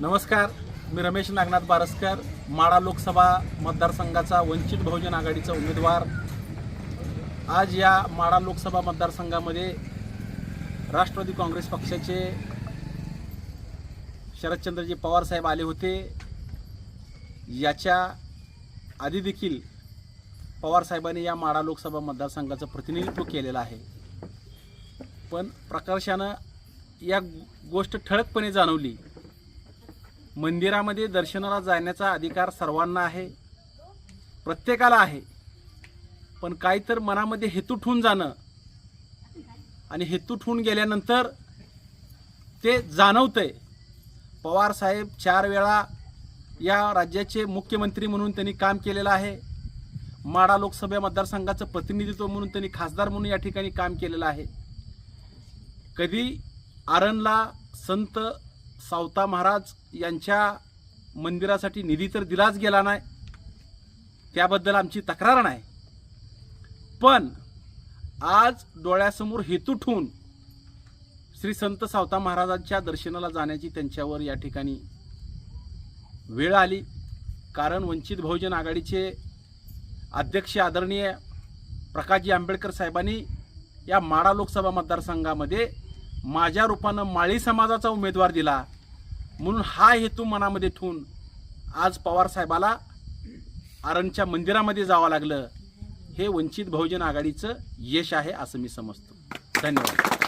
नमस्कार मी रमेश नागनाथ बारसकर माडा लोकसभा मतदारसंघाचा वंचित बहुजन आघाडीचा उमेदवार. आज या माडा लोकसभा मतदारसंघामध्ये राष्ट्रवादी काँग्रेस पक्षाचे शरदचंद्रजी पवार साहेब आले होते. याच्या आधी देखील पवारसाहेबांनी या माडा लोकसभा मतदारसंघाचं प्रतिनिधित्व केलेलं आहे. पण प्रकर्षानं या गोष्ट ठळकपणे जाणवली. मंदिरामध्ये दर्शनाला जाण्याचा अधिकार सर्वांना आहे प्रत्येकाला आहे. पण काही तर मनामध्ये हेतू ठून जाणं आणि हेतू ठून गेल्यानंतर ते जाणवतंय. पवार साहेब चार वेळा या राज्याचे मुख्यमंत्री म्हणून त्यांनी काम केलेलं आहे. माडा लोकसभा मतदारसंघाचं प्रतिनिधित्व म्हणून त्यांनी खासदार म्हणून या ठिकाणी काम केलेलं आहे. कधी आरणला संत सावता महाराज यांच्या मंदिरासाठी निधी तर दिलाच गेला नाही. त्याबद्दल आमची तक्रार नाही. पण आज डोळ्यासमोर हेतू ठेवून श्री संत सावता महाराजांच्या दर्शनाला जाण्याची त्यांच्यावर या ठिकाणी वेळ आली. कारण वंचित बहुजन आघाडीचे अध्यक्ष आदरणीय प्रकाशजी आंबेडकर साहेबांनी या माडा लोकसभा मतदारसंघामध्ये माझ्या रूपानं माळी समाजाचा उमेदवार दिला. म्हणून हा हेतू मनामध्ये ठेवून आज पवार साहेबाला आरणच्या मंदिरामध्ये जावं लागलं. हे वंचित बहुजन आघाडीचं यश आहे असं मी समजतो. धन्यवाद.